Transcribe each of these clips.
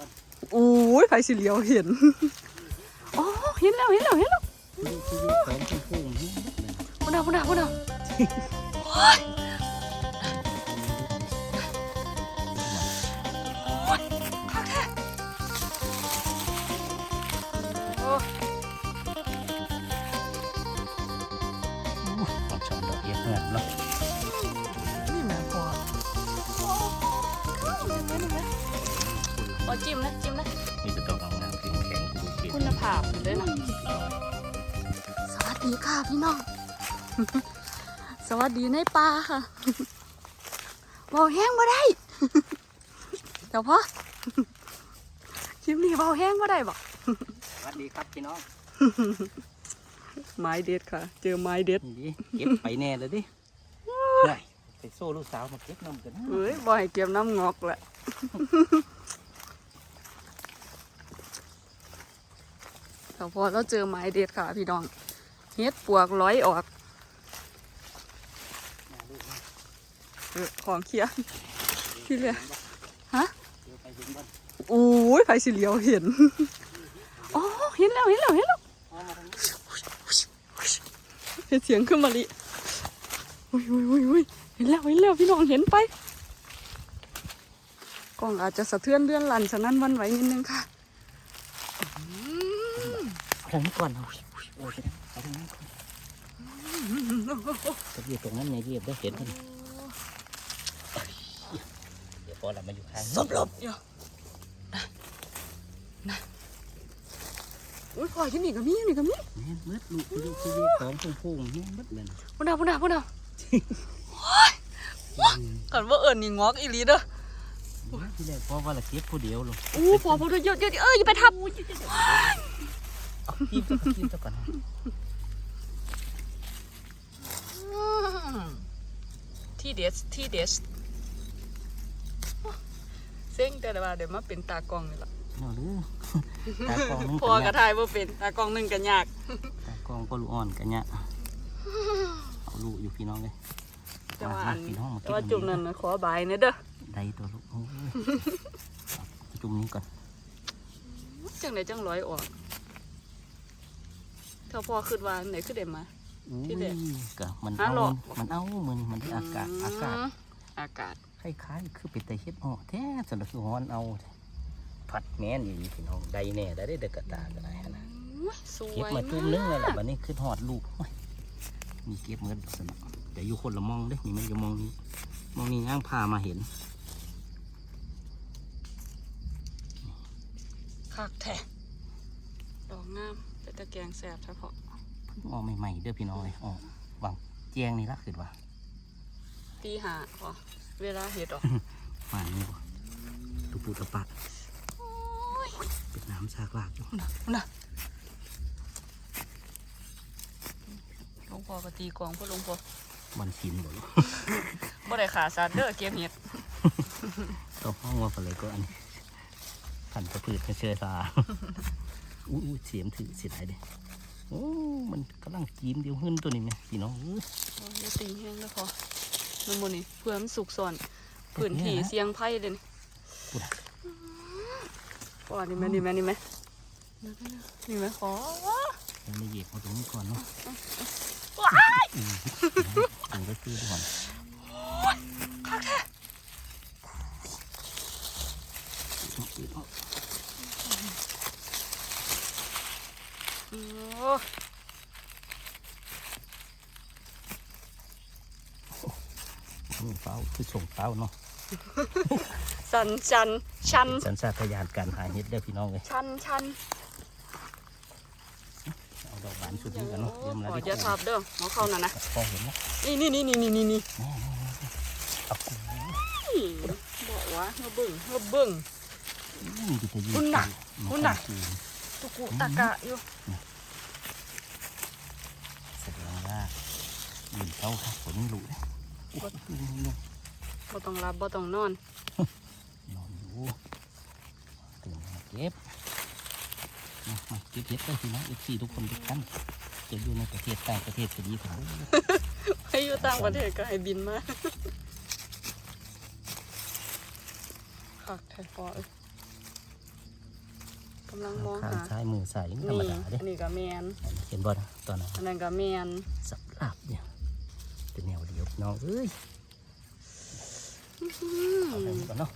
บ้านอู้ยไฟสีเหลียวเห็นอ๋อเห็นแล้วเห็นแล้วเห็นแล้วดูชีวิตของคุณผู้นี่พุ่นเอาพุ่นเอาพุ่นเอา ดูเก่งคุณภาพเลยนะสวัสดีค่ะพี่น้อง สวัสดีในป่าค่ะเบาแห้งมาได้เดี๋ยวพ่อคลิปนี้เบาแห้งมาได้บอกสวัสดีครับพี่น้อง ไม้เด็ดค่ะ เจอไม้เด็ดนี่ดิเก็บไปแน่เลยดิได้ไปโซ่ลูกสาวมาเก็บน้ำกันนะเอ้ยบ่ให้เก็บน้ำงอกแหละ เดี๋ยวพอเราเจอไม้เด็ดค่ะพี่น้องเฮ็ดปวกร้อยออกเออของเคียร์ที่เหลือฮะเดี๋ยวไปถึงบ้านอู้ยไฟสีเหลียวเห็นอ๋อเห็นแล้วเห็นแล้วเห็นแล้วเห็นเสียงขึ้นมาลิอุ้ยอุ้ยอุ้ยอุ้ยเห็นแล้วเห็นแล้วพี่น้องเห็นไปกล้องอาจจะสะเทือนเลื่อนลันฉะนั้นวันไหวนิดนึงค่ะ ทางนี้ก่อนเอาโอ้ยเอาทางนี้ก่อนจะอยู่ตรงนั้นไงที่ได้เห็นกันเดี๋ยวพอเรามาอยู่ข้างนี้สบลบเดี๋ยวนะนะอุ้ยพลอยที่นี่ก็มีนี่ก็มีแม่นมืดลูกดูชีวิตของคุณผู้นี่มืดเลยพุ่นเอาพุ่นเอาพุ่นเอาก่อนว่าเอิญนี่งอกอีลีเด้อที่แรกพอว่าละเก็บผู้เดียวลูกอู้พอพอเดี๋ยวเยวเดี๋ยวเอ้ยอย่าไปทับ เอากินตัวกินตัวก่อนที่เดสที่เดสเซ็งแต่ว่าเดี๋ยวมาเป็นตากล้องนี่ล่ะเอาหรือตากล้องนึงพอกระทายว่าเป็นตากล้องหนึงกันยากตากล้องก็ลูกอ่อนกันเนี่ยเอาลูกอยู่พี่น้องเลยแต่ว่ามาอันพี่น้องมาแต่ว่าจุ่มนั่นน่ะขอบายเนี่ยเด้อได้ตัวลูกโอ้ยเอาจุ่มนี้ก่อนจังไหนจังร้อยออก ถ้าพอขึ้นว่าไหนขึ้นเด็มาที่แรกอุ้ยก็มันฮัเอาลโหลมันเอามือนี่มันได้อากาศอากาศมอากาศคล้ายๆคือเป็นแต่เฮ็ดอ้อแท้สำหรับคือฮ้อนเอาผัดแม่นอยู่พี่น้องได้แน่ได้ได้เด็กกระตาก็ได้นะอุ๊ยสวยเก็บมาจุ่มนึงเลยแหละบัดนี้คือหอดลูกโอ้ยมีเก็บเงินสนะแต่อยู่คนละมองเด้นี่มันจะมองนี้มองนี้ย่างพามาเห็นคักแท้ดอกงามเป็นตะ แกรงแสบเฉพาะเพิ่งออกใหม่ๆเด้อพี่น้องเลยออกวางแจงนี่ละคือว่าตีหาพอเวลาเห็ดออกหวานนี่บ่ตุปูตะปัดเป็นน้ำซากลากอยู่น่ะน่ะหลวงพ่อก็ตีกลองพ่อหลวงพ่อมันชินบ่ลูกบ่ได้ขาสัตว์เด้อเก็บเห็ดต้องห้องว่าอะไรก็อันนี้ขันกระพืดกระเชยซา อู้อู้เสียมถือเสียดายเด้โอ้มันกำลังกินเดียวหึ้นตัวนี้ไหมพี่น้องเอ้ยโอ้ยอย่าตีแห้งแล้วพอมันบ่นี่เพื่อมันสุกซ่อนพื้นที่เสียงไผ่เลยนี่พูดอะพอนี่แม่นี่แม่นี่แม่นี่แม่ขอเราไม่เหยียบเอาตรงนี้ก่อนเนาะว้ายอืมถึงก็คือก่อน คักแท้ โอ้นี่เป้าคือส่งเป้าเนาะสันชันชันสัญชาตญาณการหาเห็ดเด้อพี่น้องเลยชันชันเอาดอกหวานสุดนี้กันเนาะเดี๋ยวมันขอได้อย่าทับเด้อหมอเข้าน่ะนะพอเห็นแล้วนี่นี่นี่นี่นี่นี่นี่เอากูบอกว่าเฮาเบิ่งเฮาเบิ่งนี่จะยืคุณน่ะคุณน่ะคือ ตุกุตะกะอยู่แสดงว่ายืนเต้าครับฝนหลุเลยบ่ต้องรับบ่ต้องนอน นอนอยู่ตื่นมาเก็บมามาเก็บเห็ดได้พี่น้องเอฟซีทุกคนทุกท่านจะอยู่ในประเทศต่างประเทศก็ดีกว่าให้อยู่ต่างประเทศก็ให้บินมาคักแท้พอำลังมองข้างหาซ้ายมือใส่ธรรนี่มดาเด้อันนี้ก็แมนเห็นบ่นะตอนนั้นอันนั้นก็แมนสับลาบเนี่ยเป็นแนวเดียวพี่น้องเอ้ยเอาไปนี่ก่อนเนาะ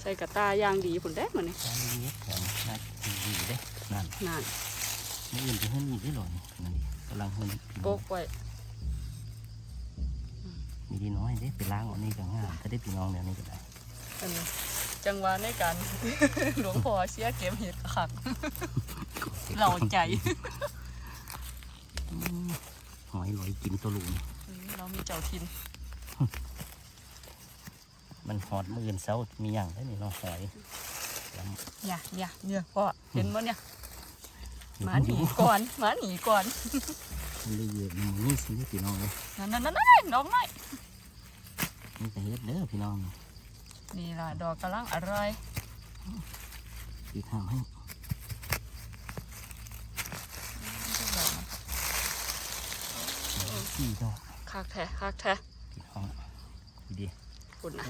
ใส่กระตาอย่างดีผุนได้มันนี่ตอนนี้แถมน่าจะดีเด้นั่นนั่นไม่อื่นจะเฮือนอีกได้หรอนี่นั่นดิกำลังเฮือนพี่โปน้องกไว้มีดีน้อยเด้ไปล้างเอันนี้ก็ง่ายถ้าได้พี่น้องเนี่ยนี่ก็ได้อันนี้ จังหวะในการ หลวงพ่อเสียเก็บเห็ดขักเราใจอืมหอยลอยกินตัวลูกนี่เรามีเจ้าทิน มันหอดมืออื่นเสามีอย่างได้นี่เนาะหอยลำเนี่ยเนี่ยเนี่ยพ่อเห็นมั้เนี่ยหมาหอยู่นีก่อนหมาหนีก่อนมันเลยเยอะมันนี่สิพี่น้องเลยนั่นนั่นนั่นน้องน้อยนี่ก็เฮ็ดเด้อพี่น้อง นี่ล่ะ ดอกกำลังอร่อยพี่ทำให้สี่ดอกคักแท้คักแท้พี่น้องดีคุณนะ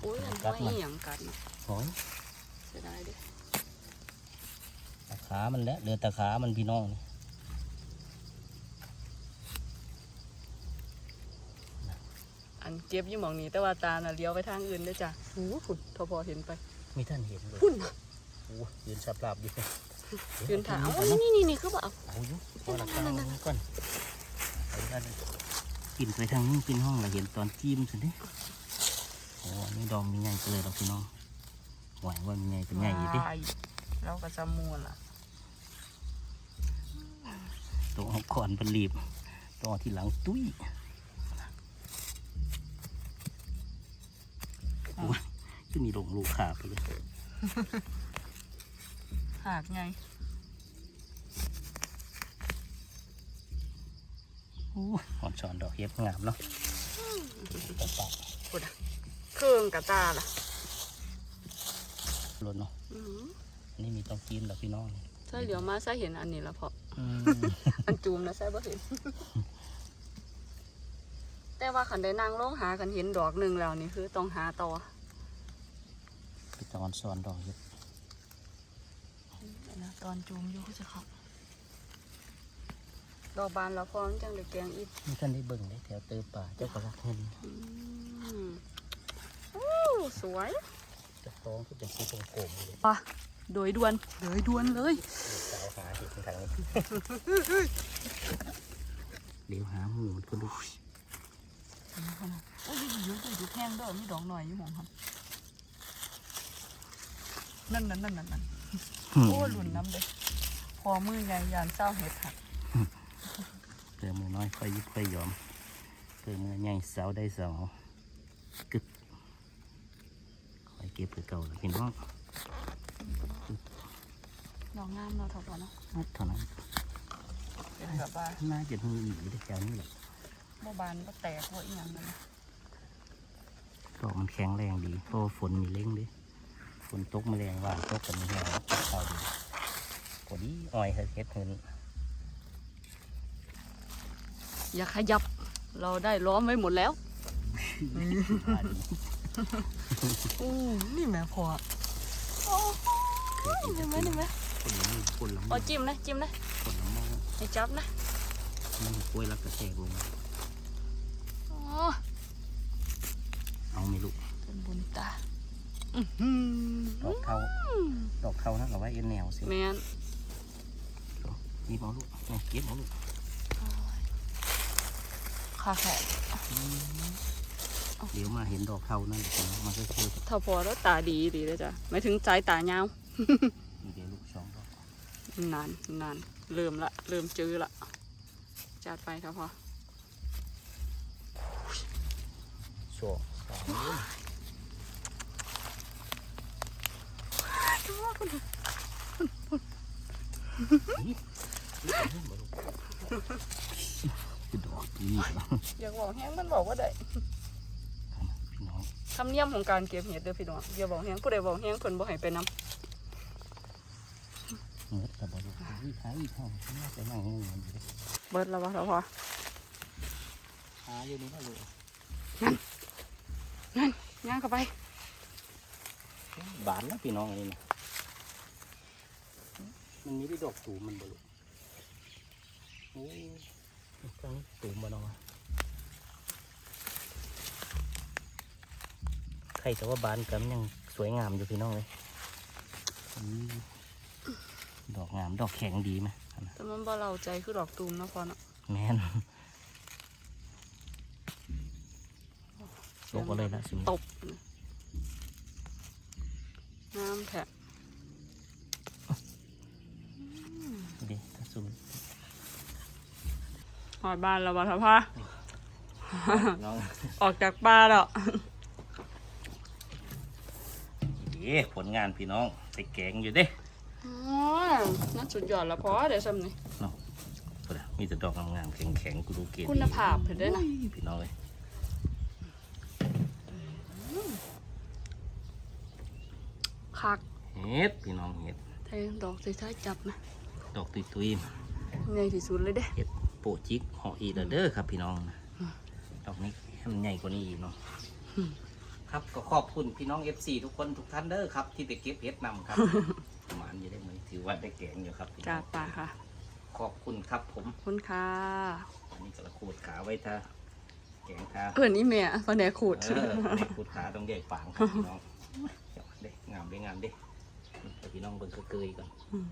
โอ้อุ้ยยอันกัดไม่มันหยังกันหอยเสียดายดิตาขามันแล้วเหลือตาขามันพี่น้องนี่ อันเก็บอยู่หมองนี้ แต่ว่าตาน่ะเลี้ยวไปทางอื่นเด้อจ้ะโอ้ฝุ่นทอพอเห็นไปไม่ท่านเห็นเลยฝุ่นน่ะโอ้ยืนสับลาบอยู่ยืนถามเอเอานี่นี่นี่คือแบบเอาอยู่พอละก้าวก่อนเอาด้านกินไปทางนี้กินห้องเราเห็นตอนจิ้มสิเด้โอ้อันนี่ดองมีไงก็เลยเราพี่น้องไหวว่ามีไงเป็นไงอยู่ดิเราก็จะมูลล่ะต้องเอาก่อนเป็นรีบต้องเอาที่หลังตุ้ย โอ้ยขึ้นมีหลงลูกขาไปเลยหากไง โอ้ยหอนสอนดอกเห็บงามเนาะปะปะฝุ่นน่ะเครื่องกระตาล่ะหล่นเนาะอืออันนี่มีต้องกินดอกพี่น้องนี่ใช่เหลียวมาใช่เห็นอันนี้แล้วพออืมอันจูมนะใช่บ่เห็น แต่ว่าขันได้นั่งลงหากันเห็นดอกหนึ่งแล้วนี่คือต้องหาต่อ ไปตอนสอนดอกเห็บนะตอนจูมอยู่ก็จะครับดอกบานแล้วพอมันจังได้แกงอีกนี่ท่านได้เบิ่งได้แถวเตอป่าเจ้าก็รักเงินอืมโอ้สวยเจะคล้าของที่เป็นสีโกงๆเลยปะโดยด่วนโดยด่วนเลยสาวหาเห็ดทางนี้เดี๋ยวหาหมูมันก็ดูโอ้ยอยู่อยู่อยู่แห้งเด้อมีดอกหน่อยอยู่หมองครับ นั่นนั่นนั่นนั่นนั่นโอ้หลุนน้ำเด้พอมือใหญ่ยานเศร้าเห็ดหักเติมมือน้อยค่อยยิบค่อยหยอมเติมมือใหญ่เสาได้เสาวกึกคอยเก็บเพื่อเก่าแล้วพี่น้องดอกงามเนาะทบเนาะนัดเท่านั้นเป็นแบบว่าน่าจะมีอีกอยู่ในแถวนี้แหละบ่บานบ่แตกบ่อีหยังนั่นนะดอกมันแข็งแรงดีเพราะว่าฝนมีเล่งดิ ฝนตกแมลงว่างตกกันนี่แห้งเข้าดีพอดีอ้อยเฮ็ดเฮ็ดเงินอย่าขยับ เราได้ล้อมไว้หมดแล้วอู้นี่แม่พอโอ้ยเห็นไหมเห็นไหมคนละมือคนละมืเอาอจิ้มนะจิ้มนะคนละมอให้จับนะมันกล้วยรักกระแทกลงอ๋อเอาไม่ลูกเป็นบุญตา ดอกเทาดอกเทานั่นเอาไว้เอ็นแนวสิอแม่นนี่เอาลูกเนี่ยเก็บเอาลูกคาแขกเดี๋ยวมาเห็นดอกเทานั่นแหละมันก็คือถ้าพอแล้วตาดีดีเลยจ้ะไม่ถึงใจตายาวอีเดียวลูกสองดอกนานนานเริ่มละเริ่มจื้อละจัดไปครับพ่อโซ่สองเล่มนี่นี่เอามาลู กคือดอกดีเหรออยากบอกแห้งมันบอกว่าได้พี่น้องธรรมเนียมของการเก็บเห็ดเด้อพี่น้องอย่าบอกแห้งผู้ใดบอกแห้งเพิ่นบ่ให้ไปนำเมื่อแต่บอลูกวิ่งหาอีกห้องน่าจะนั่งงงอยู่เลยเบิดแล้ววะแล้วพอหาอยู่นี่นะลูกย่างเข้าไปบานนะพี่น้องอันนี้นะ มันมีได้ดอกตูมมันบ่ลูกโอ้ตั้งตูมมาเนาะใครแต่ว่าบานกันยังสวยงามอยู่พี่น้องเลยอืมดอกงามดอกแข็งดีไหมอันน่ะแต่มันบ่เราใจคือดอกตูมเนาะพอเนาะแม่นลกมาเลยละสิตบน้ำแทะ ดิถ้าสูงหอดบ้านแล้วบ่ทพาน้องออกจากบ้านแล้วเย้ผลงานพี่น้องใส่แกงอยู่เด้อ๋อนั่นสุดยอดแล้วพอเดี๋ยวซ้ำนี่โอ้ยมีแต่ดอกงามๆแข็งๆกูดูเกลียดคุณภาพเพิ่นเด้อนะพี่น้องเลยคักเฮ็ดพี่น้องเฮ็ดแทงดอกใส่ท้ายจับนะ ดอกตุยใหญ่ที่สุดเลยเด้ๆเฮ็ดโปะจิกห่ออีเดอเด้อครับพี่น้องนะดอกนี้ให้มันใหญ่กว่านี้อีกเนาะครับก็ขอบคุณพี่น้อง FC ทุกคนทุกท่านเด้อครับ ที่ไปเก็บเฮ็ดนำครับประมาณอยู่ได้ไหมถือว่าได้แกงอยู่ครับพี่น้จาอกงปาค่ะ ขอบคุณครับผมขอบคุณค่ะ อันนี้กระขูดขาไว้ท่าแกงท่าเพื่อนนี่แม่ฟันแดกขูด เออเด็กขูดขาต้องแยกฝางครับพี่น้องเดี๋ยวเด็กงามเด้งามเด้เดี๋ยวพี่น้องเบิ่งกระเกยก่อนอืม